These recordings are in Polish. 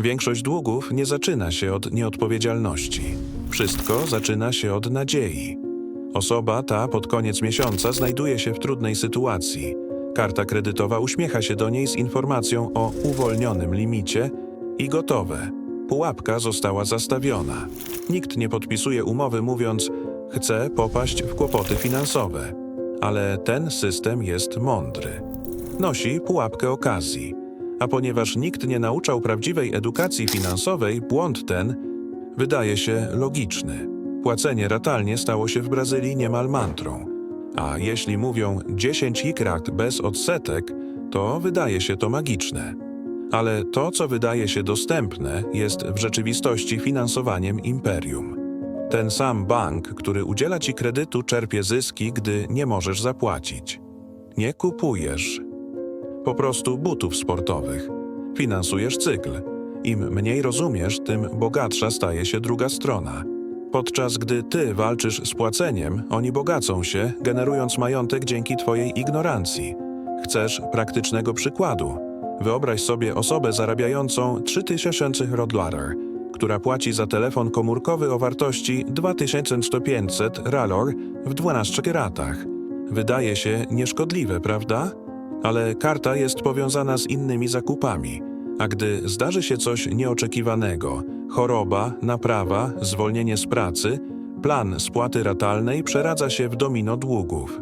Większość długów nie zaczyna się od nieodpowiedzialności. Wszystko zaczyna się od nadziei. Osoba ta pod koniec miesiąca znajduje się w trudnej sytuacji. Karta kredytowa uśmiecha się do niej z informacją o uwolnionym limicie i gotowe. Pułapka została zastawiona. Nikt nie podpisuje umowy mówiąc: Chcę popaść w kłopoty finansowe. Ale ten system jest mądry. Nosi pułapkę okazji. A ponieważ nikt nie nauczał prawdziwej edukacji finansowej, błąd ten wydaje się logiczny. Płacenie ratalnie stało się w Brazylii niemal mantrą. A jeśli mówią 10 ikrat bez odsetek, to wydaje się to magiczne. Ale to, co wydaje się dostępne, jest w rzeczywistości finansowaniem imperium. Ten sam bank, który udziela ci kredytu, czerpie zyski, gdy nie możesz zapłacić. Nie kupujesz po prostu butów sportowych. Finansujesz cykl. Im mniej rozumiesz, tym bogatsza staje się druga strona. Podczas gdy ty walczysz z płaceniem, oni bogacą się, generując majątek dzięki twojej ignorancji. Chcesz praktycznego przykładu. Wyobraź sobie osobę zarabiającą 3000 rodlarer, która płaci za telefon komórkowy o wartości 2100 ralor w 12 ratach. Wydaje się nieszkodliwe, prawda? Ale karta jest powiązana z innymi zakupami, a gdy zdarzy się coś nieoczekiwanego choroba, naprawa, zwolnienie z pracy plan spłaty ratalnej przeradza się w domino długów.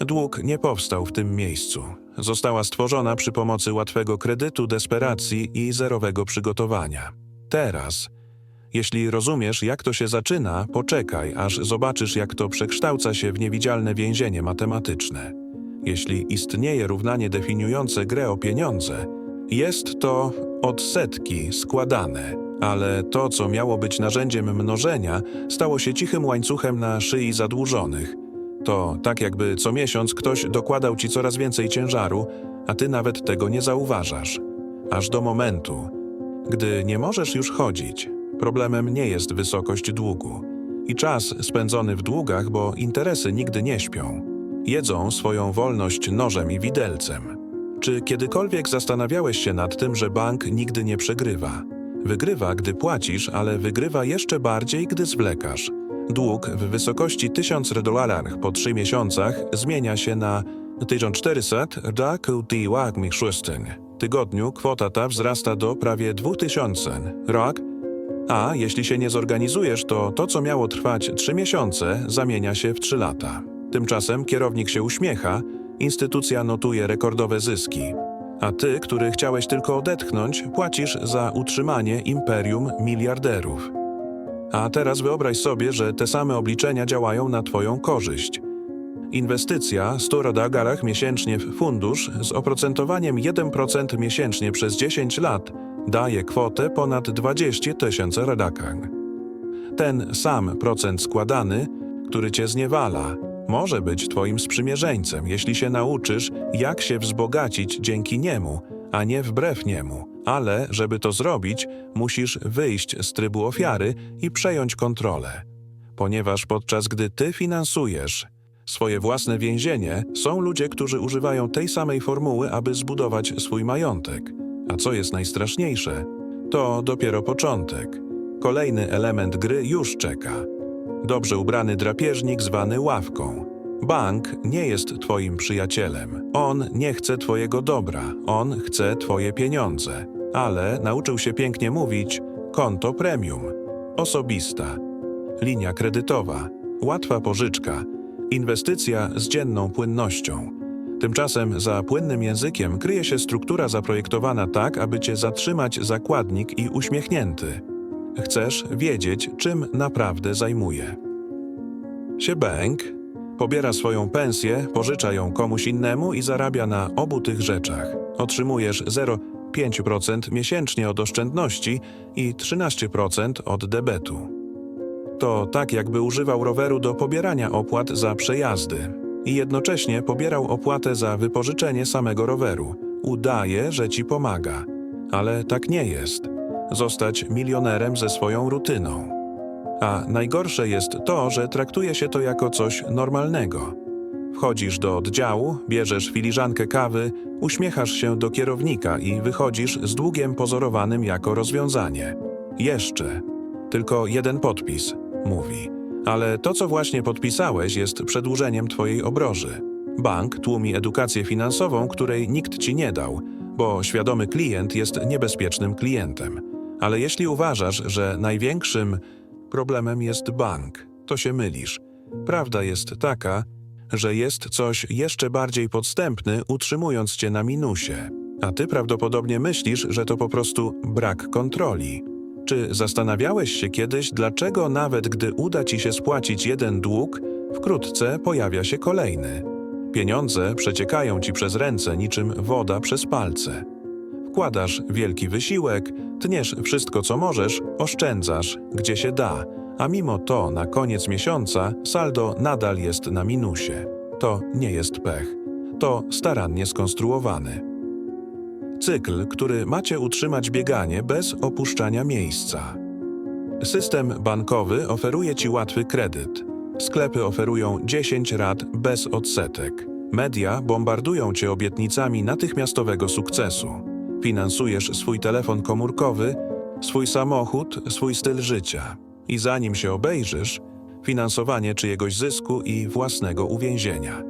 Dług nie powstał w tym miejscu. Została stworzona przy pomocy łatwego kredytu, desperacji i zerowego przygotowania. Teraz, jeśli rozumiesz, jak to się zaczyna, poczekaj, aż zobaczysz, jak to przekształca się w niewidzialne więzienie matematyczne. Jeśli istnieje równanie definiujące grę o pieniądze, jest to odsetki składane, ale to, co miało być narzędziem mnożenia, stało się cichym łańcuchem na szyi zadłużonych. To tak jakby co miesiąc ktoś dokładał ci coraz więcej ciężaru, a ty nawet tego nie zauważasz. Aż do momentu, gdy nie możesz już chodzić. Problemem nie jest wysokość długu i czas spędzony w długach, bo interesy nigdy nie śpią. Jedzą swoją wolność nożem i widelcem. Czy kiedykolwiek zastanawiałeś się nad tym, że bank nigdy nie przegrywa? Wygrywa, gdy płacisz, ale wygrywa jeszcze bardziej, gdy zwlekasz. Dług w wysokości 1000 dolarów po 3 miesiącach zmienia się na 1400 da kudiłak mi szóstyn. Tygodniu kwota ta wzrasta do prawie 2000. Rok a jeśli się nie zorganizujesz, to to, co miało trwać 3 miesiące, zamienia się w 3 lata. Tymczasem kierownik się uśmiecha, instytucja notuje rekordowe zyski. A ty, który chciałeś tylko odetchnąć, płacisz za utrzymanie imperium miliarderów. A teraz wyobraź sobie, że te same obliczenia działają na twoją korzyść. Inwestycja 100 radagarach miesięcznie w fundusz z oprocentowaniem 1% miesięcznie przez 10 lat daje kwotę ponad 20 tysięcy radakang. Ten sam procent składany, który cię zniewala, może być twoim sprzymierzeńcem, jeśli się nauczysz, jak się wzbogacić dzięki niemu, a nie wbrew niemu. Ale, żeby to zrobić, musisz wyjść z trybu ofiary i przejąć kontrolę. Ponieważ podczas gdy ty finansujesz swoje własne więzienie, są ludzie, którzy używają tej samej formuły, aby zbudować swój majątek. A co jest najstraszniejsze, to dopiero początek. Kolejny element gry już czeka. Dobrze ubrany drapieżnik zwany ławką. Bank nie jest twoim przyjacielem. On nie chce twojego dobra, on chce twoje pieniądze. Ale nauczył się pięknie mówić konto premium, osobista, linia kredytowa, łatwa pożyczka, inwestycja z dzienną płynnością. Tymczasem za płynnym językiem kryje się struktura zaprojektowana tak, aby cię zatrzymać zakładnik i uśmiechnięty. Chcesz wiedzieć, czym naprawdę zajmuje. Się bank pobiera swoją pensję, pożycza ją komuś innemu i zarabia na obu tych rzeczach. Otrzymujesz 0,5% miesięcznie od oszczędności i 13% od debetu. To tak, jakby używał roweru do pobierania opłat za przejazdy i jednocześnie pobierał opłatę za wypożyczenie samego roweru. Udaje, że ci pomaga, ale tak nie jest. Zostać milionerem ze swoją rutyną. A najgorsze jest to, że traktuje się to jako coś normalnego. Wchodzisz do oddziału, bierzesz filiżankę kawy, uśmiechasz się do kierownika i wychodzisz z długiem pozorowanym jako rozwiązanie. Jeszcze. Tylko jeden podpis, mówi. Ale to, co właśnie podpisałeś, jest przedłużeniem twojej obroży. Bank tłumi edukację finansową, której nikt ci nie dał, bo świadomy klient jest niebezpiecznym klientem. Ale jeśli uważasz, że największym problemem jest bank, to się mylisz. Prawda jest taka, że jest coś jeszcze bardziej podstępny, utrzymując cię na minusie. A ty prawdopodobnie myślisz, że to po prostu brak kontroli. Czy zastanawiałeś się kiedyś, dlaczego nawet gdy uda ci się spłacić jeden dług, wkrótce pojawia się kolejny? Pieniądze przeciekają ci przez ręce niczym woda przez palce. Wkładasz wielki wysiłek, tniesz wszystko co możesz, oszczędzasz, gdzie się da, a mimo to na koniec miesiąca saldo nadal jest na minusie. To nie jest pech. To starannie skonstruowany. Cykl, który macie utrzymać bieganie bez opuszczania miejsca. System bankowy oferuje Ci łatwy kredyt. Sklepy oferują 10 rat bez odsetek. Media bombardują Cię obietnicami natychmiastowego sukcesu. Finansujesz swój telefon komórkowy, swój samochód, swój styl życia. I zanim się obejrzysz, finansowanie czyjegoś zysku i własnego uwięzienia.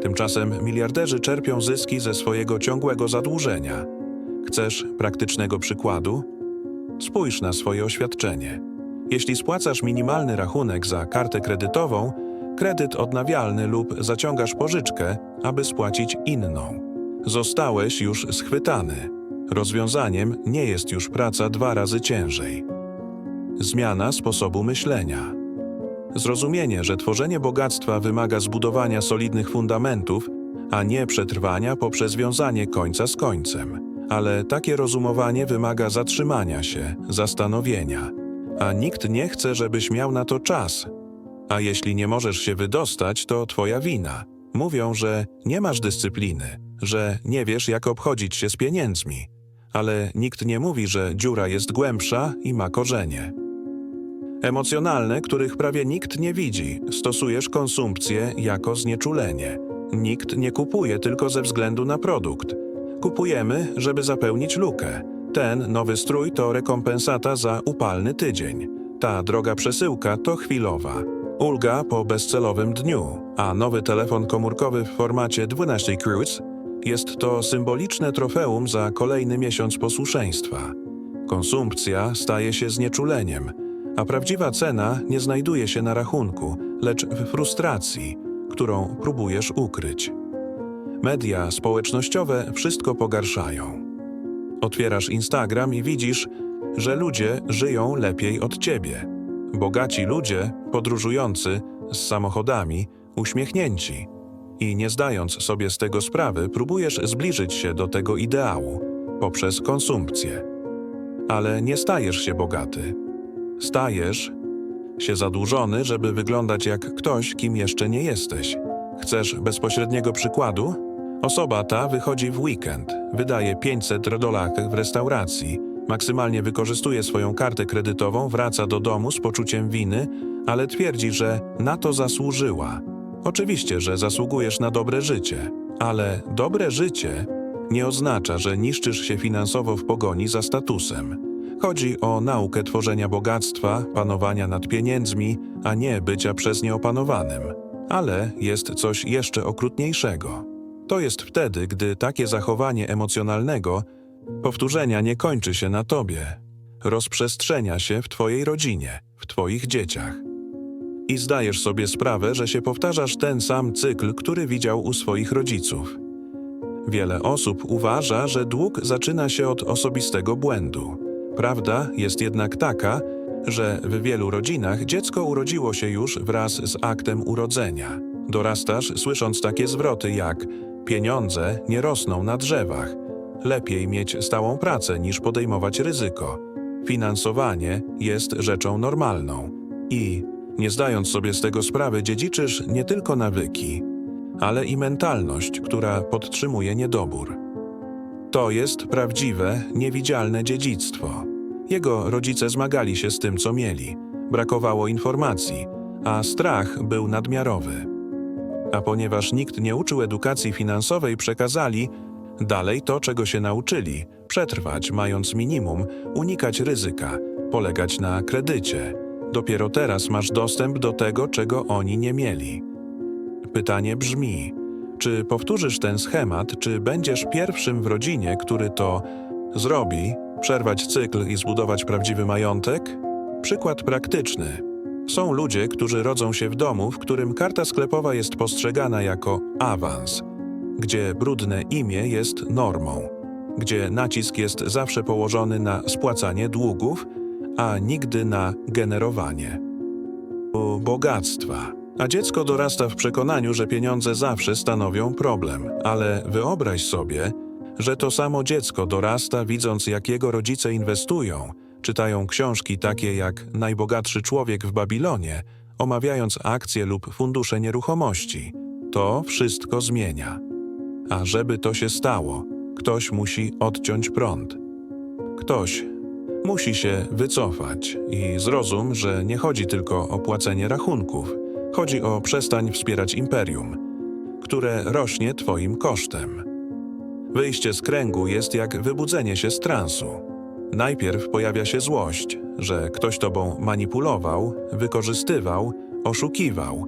Tymczasem miliarderzy czerpią zyski ze swojego ciągłego zadłużenia. Chcesz praktycznego przykładu? Spójrz na swoje oświadczenie. Jeśli spłacasz minimalny rachunek za kartę kredytową, kredyt odnawialny lub zaciągasz pożyczkę, aby spłacić inną. Zostałeś już schwytany. Rozwiązaniem nie jest już praca dwa razy ciężej. Zmiana sposobu myślenia. Zrozumienie, że tworzenie bogactwa wymaga zbudowania solidnych fundamentów, a nie przetrwania poprzez wiązanie końca z końcem. Ale takie rozumowanie wymaga zatrzymania się, zastanowienia. A nikt nie chce, żebyś miał na to czas. A jeśli nie możesz się wydostać, to twoja wina. Mówią, że nie masz dyscypliny, że nie wiesz, jak obchodzić się z pieniędzmi. Ale nikt nie mówi, że dziura jest głębsza i ma korzenie emocjonalne, których prawie nikt nie widzi. Stosujesz konsumpcję jako znieczulenie. Nikt nie kupuje tylko ze względu na produkt. Kupujemy, żeby zapełnić lukę. Ten nowy strój to rekompensata za upalny tydzień. Ta droga przesyłka to chwilowa. Ulga po bezcelowym dniu, a nowy telefon komórkowy w formacie 12 Cruise jest to symboliczne trofeum za kolejny miesiąc posłuszeństwa. Konsumpcja staje się znieczuleniem, a prawdziwa cena nie znajduje się na rachunku, lecz w frustracji, którą próbujesz ukryć. Media społecznościowe wszystko pogarszają. Otwierasz Instagram i widzisz, że ludzie żyją lepiej od ciebie. Bogaci ludzie, podróżujący, z samochodami, uśmiechnięci. I nie zdając sobie z tego sprawy, próbujesz zbliżyć się do tego ideału poprzez konsumpcję. Ale nie stajesz się bogaty Stajesz się zadłużony, żeby wyglądać jak ktoś, kim jeszcze nie jesteś. Chcesz bezpośredniego przykładu? Osoba ta wychodzi w weekend, wydaje 500 dolarów w restauracji, maksymalnie wykorzystuje swoją kartę kredytową, wraca do domu z poczuciem winy, ale twierdzi, że na to zasłużyła. Oczywiście, że zasługujesz na dobre życie, ale dobre życie nie oznacza, że niszczysz się finansowo w pogoni za statusem. Chodzi o naukę tworzenia bogactwa, panowania nad pieniędzmi, a nie bycia przez nie opanowanym. Ale jest coś jeszcze okrutniejszego. To jest wtedy, gdy takie zachowanie emocjonalnego powtórzenia nie kończy się na tobie, rozprzestrzenia się w twojej rodzinie, w twoich dzieciach. I zdajesz sobie sprawę, że się powtarzasz ten sam cykl, który widział u swoich rodziców. Wiele osób uważa, że dług zaczyna się od osobistego błędu. Prawda jest jednak taka, że w wielu rodzinach dziecko urodziło się już wraz z aktem urodzenia. Dorastasz słysząc takie zwroty jak pieniądze nie rosną na drzewach, lepiej mieć stałą pracę niż podejmować ryzyko. Finansowanie jest rzeczą normalną i, nie zdając sobie z tego sprawy, dziedziczysz nie tylko nawyki, ale i mentalność, która podtrzymuje niedobór. To jest prawdziwe, niewidzialne dziedzictwo. Jego rodzice zmagali się z tym, co mieli. Brakowało informacji, a strach był nadmiarowy. a ponieważ nikt nie uczył edukacji finansowej, przekazali dalej to, czego się nauczyli, przetrwać mając minimum, unikać ryzyka, polegać na kredycie. Dopiero teraz masz dostęp do tego, czego oni nie mieli. Pytanie brzmi: czy powtórzysz ten schemat, czy będziesz pierwszym w rodzinie, który to zrobi, przerwać cykl i zbudować prawdziwy majątek? Przykład praktyczny. Są ludzie, którzy rodzą się w domu, w którym karta sklepowa jest postrzegana jako awans, gdzie brudne imię jest normą, gdzie nacisk jest zawsze położony na spłacanie długów, a nigdy na generowanie bogactwa. A dziecko dorasta w przekonaniu, że pieniądze zawsze stanowią problem. Ale wyobraź sobie, że to samo dziecko dorasta, widząc, jak jego rodzice inwestują, czytają książki takie jak Najbogatszy człowiek w Babilonie, omawiając akcje lub fundusze nieruchomości. To wszystko zmienia. A żeby to się stało, ktoś musi odciąć prąd. Ktoś musi się wycofać i zrozum, że nie chodzi tylko o płacenie rachunków. Chodzi o przestań wspierać imperium, które rośnie Twoim kosztem. Wyjście z kręgu jest jak wybudzenie się z transu. Najpierw pojawia się złość, że ktoś Tobą manipulował, wykorzystywał, oszukiwał.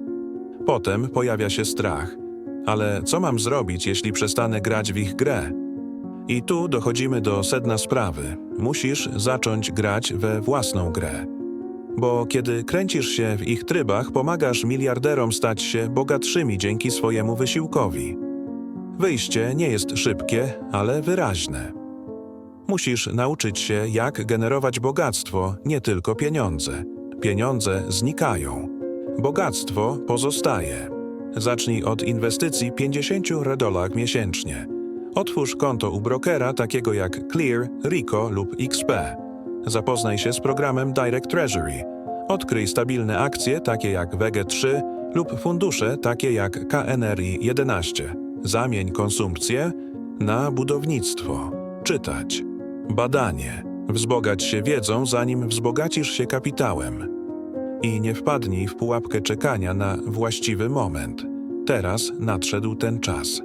Potem pojawia się strach. Ale co mam zrobić, jeśli przestanę grać w ich grę? I tu dochodzimy do sedna sprawy. Musisz zacząć grać we własną grę. Bo kiedy kręcisz się w ich trybach, pomagasz miliarderom stać się bogatszymi dzięki swojemu wysiłkowi. Wyjście nie jest szybkie, ale wyraźne. Musisz nauczyć się, jak generować bogactwo, nie tylko pieniądze. Pieniądze znikają. Bogactwo pozostaje. Zacznij od inwestycji 50 redolach miesięcznie. Otwórz konto u brokera takiego jak Clear, Rico lub XP. Zapoznaj się z programem Direct Treasury. Odkryj stabilne akcje takie jak WG3 lub fundusze takie jak KNRI 11. Zamień konsumpcję na budownictwo. Czytać. Badanie. Wzbogać się wiedzą, zanim wzbogacisz się kapitałem. I nie wpadnij w pułapkę czekania na właściwy moment. Teraz nadszedł ten czas.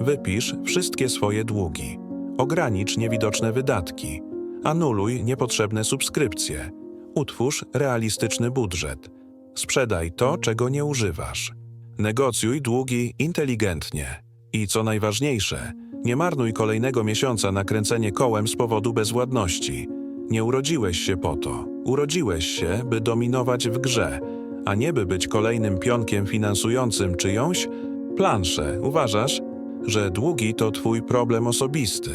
Wypisz wszystkie swoje długi. Ogranicz niewidoczne wydatki. Anuluj niepotrzebne subskrypcje. Utwórz realistyczny budżet. Sprzedaj to, czego nie używasz. Negocjuj długi inteligentnie. I co najważniejsze, nie marnuj kolejnego miesiąca na kręcenie kołem z powodu bezwładności. Nie urodziłeś się po to. Urodziłeś się, by dominować w grze, a nie by być kolejnym pionkiem finansującym czyjąś planszę. Uważasz, że długi to twój problem osobisty,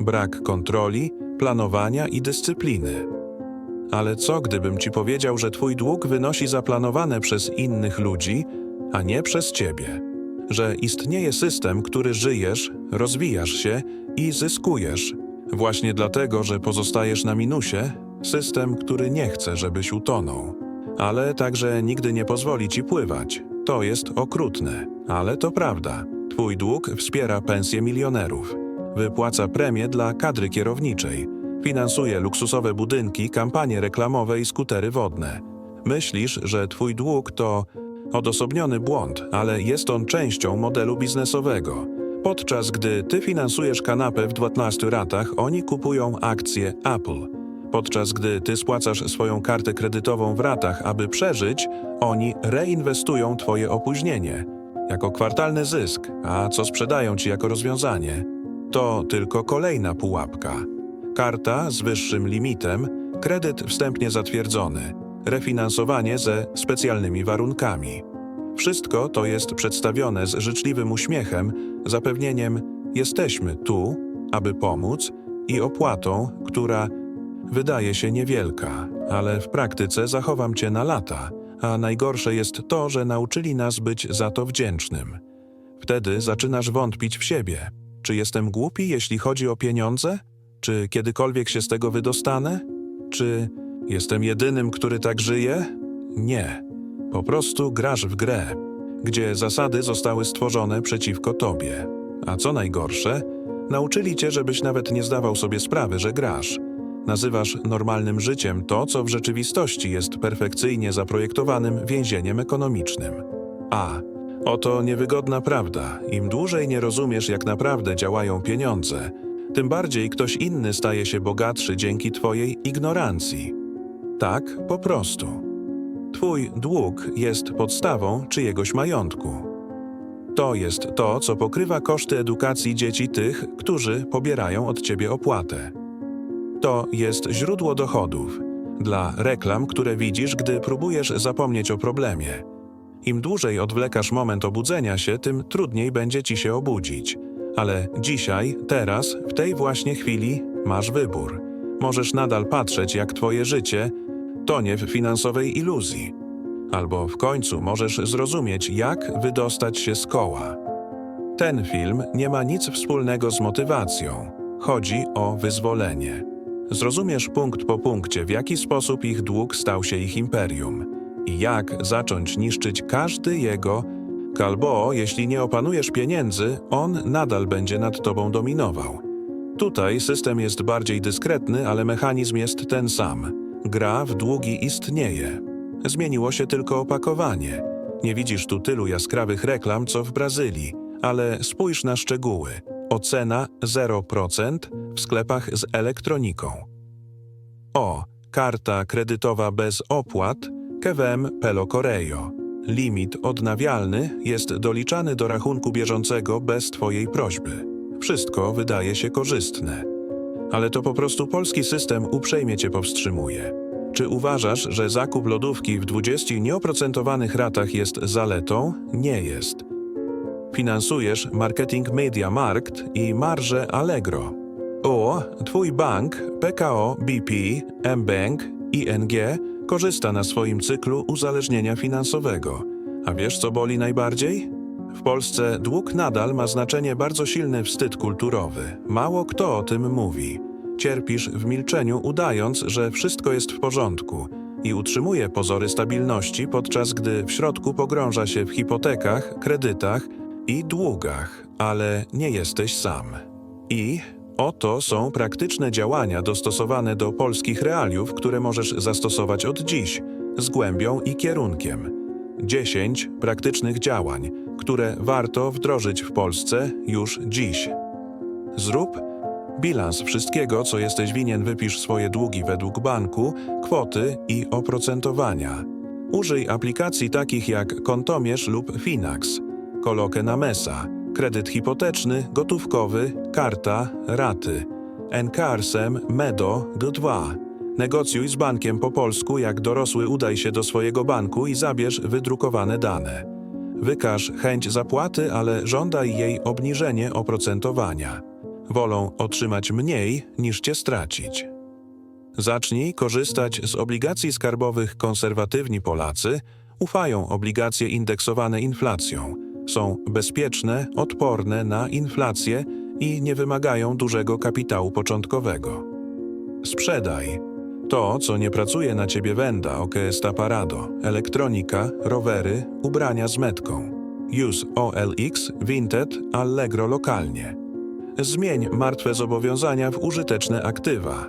brak kontroli, planowania i dyscypliny. Ale co gdybym ci powiedział, że twój dług wynosi zaplanowane przez innych ludzi, a nie przez ciebie? Że istnieje system, który żyjesz, rozwijasz się i zyskujesz. Właśnie dlatego, że pozostajesz na minusie, system, który nie chce, żebyś utonął. Ale także nigdy nie pozwoli ci pływać. To jest okrutne, ale to prawda. Twój dług wspiera pensje milionerów, wypłaca premie dla kadry kierowniczej, finansuje luksusowe budynki, kampanie reklamowe i skutery wodne. Myślisz, że twój dług to odosobniony błąd, ale jest on częścią modelu biznesowego. Podczas gdy ty finansujesz kanapę w 12 ratach, oni kupują akcje Apple. Podczas gdy ty spłacasz swoją kartę kredytową w ratach, aby przeżyć, oni reinwestują twoje opóźnienie jako kwartalny zysk, a co sprzedają ci jako rozwiązanie, to tylko kolejna pułapka. Karta z wyższym limitem, kredyt wstępnie zatwierdzony, refinansowanie ze specjalnymi warunkami. Wszystko to jest przedstawione z życzliwym uśmiechem, zapewnieniem jesteśmy tu, aby pomóc i opłatą, która wydaje się niewielka, ale w praktyce zachowam cię na lata, a najgorsze jest to, że nauczyli nas być za to wdzięcznym. Wtedy zaczynasz wątpić w siebie. Czy jestem głupi, jeśli chodzi o pieniądze? Czy kiedykolwiek się z tego wydostanę? Czy jestem jedynym, który tak żyje? Nie. Po prostu grasz w grę, gdzie zasady zostały stworzone przeciwko tobie. A co najgorsze, nauczyli cię, żebyś nawet nie zdawał sobie sprawy, że grasz. Nazywasz normalnym życiem to, co w rzeczywistości jest perfekcyjnie zaprojektowanym więzieniem ekonomicznym. A Oto niewygodna prawda. Im dłużej nie rozumiesz, jak naprawdę działają pieniądze, tym bardziej ktoś inny staje się bogatszy dzięki Twojej ignorancji. Tak, po prostu. Twój dług jest podstawą czyjegoś majątku. To jest to, co pokrywa koszty edukacji dzieci tych, którzy pobierają od ciebie opłatę. To jest źródło dochodów dla reklam, które widzisz, gdy próbujesz zapomnieć o problemie. Im dłużej odwlekasz moment obudzenia się, tym trudniej będzie ci się obudzić. Ale dzisiaj, teraz, w tej właśnie chwili masz wybór. Możesz nadal patrzeć, jak twoje życie tonie w finansowej iluzji. Albo w końcu możesz zrozumieć, jak wydostać się z koła. Ten film nie ma nic wspólnego z motywacją. Chodzi o wyzwolenie. Zrozumiesz punkt po punkcie, w jaki sposób ich dług stał się ich imperium i jak zacząć niszczyć każdy jego. Albo, jeśli nie opanujesz pieniędzy, on nadal będzie nad tobą dominował. Tutaj system jest bardziej dyskretny, ale mechanizm jest ten sam. Gra w długi istnieje. Zmieniło się tylko opakowanie. Nie widzisz tu tylu jaskrawych reklam, co w Brazylii, ale spójrz na szczegóły. Ocena 0% w sklepach z elektroniką. O. Karta kredytowa bez opłat KWM Pelo Correio. Limit odnawialny jest doliczany do rachunku bieżącego bez Twojej prośby. Wszystko wydaje się korzystne. Ale to po prostu polski system uprzejmie Cię powstrzymuje. Czy uważasz, że zakup lodówki w 20 nieoprocentowanych ratach jest zaletą? Nie jest. Finansujesz marketing Media Markt i marże Allegro. O, Twój bank PKO BP, mBank, ING korzysta na swoim cyklu uzależnienia finansowego. A wiesz, co boli najbardziej? W Polsce dług nadal ma znaczenie bardzo silny wstyd kulturowy. Mało kto o tym mówi. Cierpisz w milczeniu, udając, że wszystko jest w porządku i utrzymuje pozory stabilności, podczas gdy w środku pogrąża się w hipotekach, kredytach i długach, ale nie jesteś sam. I oto są praktyczne działania dostosowane do polskich realiów, które możesz zastosować od dziś, z głębią i kierunkiem. 10 praktycznych działań, które warto wdrożyć w Polsce już dziś. Zrób bilans wszystkiego, co jesteś winien, wypisz swoje długi według banku, kwoty i oprocentowania. Użyj aplikacji takich jak Kontomierz lub Finax, Kolokę na Mesa, kredyt hipoteczny, gotówkowy, karta, raty, Encarsem, Medo, G2. Negocjuj z bankiem po polsku, jak dorosły udaj się do swojego banku i zabierz wydrukowane dane. Wykaż chęć zapłaty, ale żądaj jej obniżenie oprocentowania. Wolą otrzymać mniej niż cię stracić. Zacznij korzystać z obligacji skarbowych konserwatywni Polacy, ufają obligacje indeksowane inflacją, są bezpieczne, odporne na inflację i nie wymagają dużego kapitału początkowego. Sprzedaj. To, co nie pracuje na ciebie wenda, OKS Parado, elektronika, rowery, ubrania z metką. Use OLX, Vinted, Allegro lokalnie. Zmień martwe zobowiązania w użyteczne aktywa.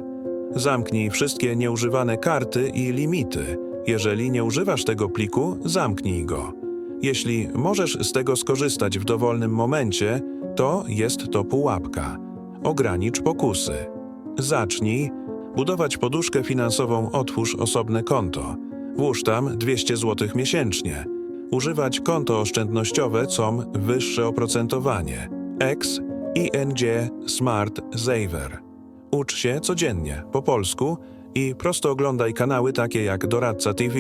Zamknij wszystkie nieużywane karty i limity. Jeżeli nie używasz tego pliku, zamknij go. Jeśli możesz z tego skorzystać w dowolnym momencie, to jest to pułapka. Ogranicz pokusy. Zacznij budować poduszkę finansową, otwórz osobne konto. Włóż tam 200 zł miesięcznie. Używać konto oszczędnościowe COM wyższe oprocentowanie. X, ING, Smart, Saver. Ucz się codziennie po polsku i prosto oglądaj kanały takie jak Doradca TV,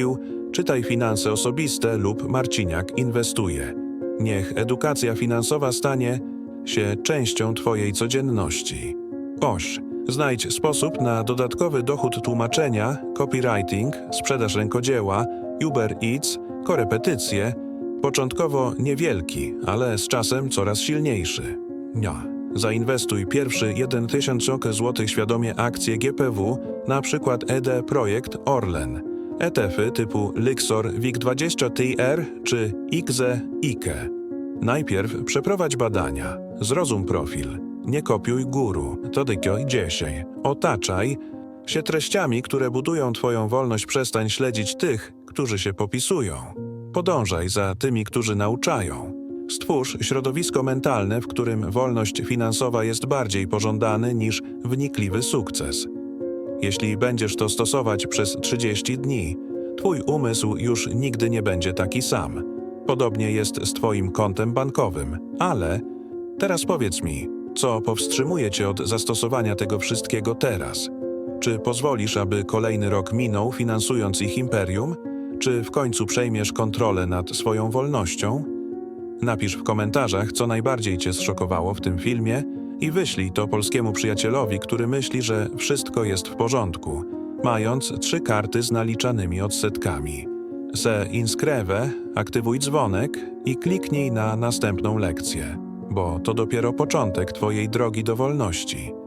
Czytaj Finanse Osobiste lub Marciniak Inwestuje. Niech edukacja finansowa stanie się częścią Twojej codzienności. Oś. Znajdź sposób na dodatkowy dochód tłumaczenia, copywriting, sprzedaż rękodzieła, Uber Eats, korepetycje. Początkowo niewielki, ale z czasem coraz silniejszy. Ja. Zainwestuj pierwszy 1000 zł świadomie akcje GPW, na przykład ED Projekt Orlen. ETF-y typu Lixor WIG20TR czy IGZE IKE. Najpierw przeprowadź badania. Zrozum profil. Nie kopiuj guru. To tylko dzisiaj. Otaczaj się treściami, które budują Twoją wolność. Przestań śledzić tych, którzy się popisują. Podążaj za tymi, którzy nauczają. Stwórz środowisko mentalne, w którym wolność finansowa jest bardziej pożądany niż wnikliwy sukces. Jeśli będziesz to stosować przez 30 dni, Twój umysł już nigdy nie będzie taki sam. Podobnie jest z Twoim kontem bankowym, ale teraz powiedz mi, co powstrzymuje Cię od zastosowania tego wszystkiego teraz? Czy pozwolisz, aby kolejny rok minął finansując ich imperium? Czy w końcu przejmiesz kontrolę nad swoją wolnością? Napisz w komentarzach, co najbardziej Cię zszokowało w tym filmie i wyślij to polskiemu przyjacielowi, który myśli, że wszystko jest w porządku, mając trzy karty z naliczanymi odsetkami. Se inskreve, aktywuj dzwonek i kliknij na następną lekcję, bo to dopiero początek Twojej drogi do wolności.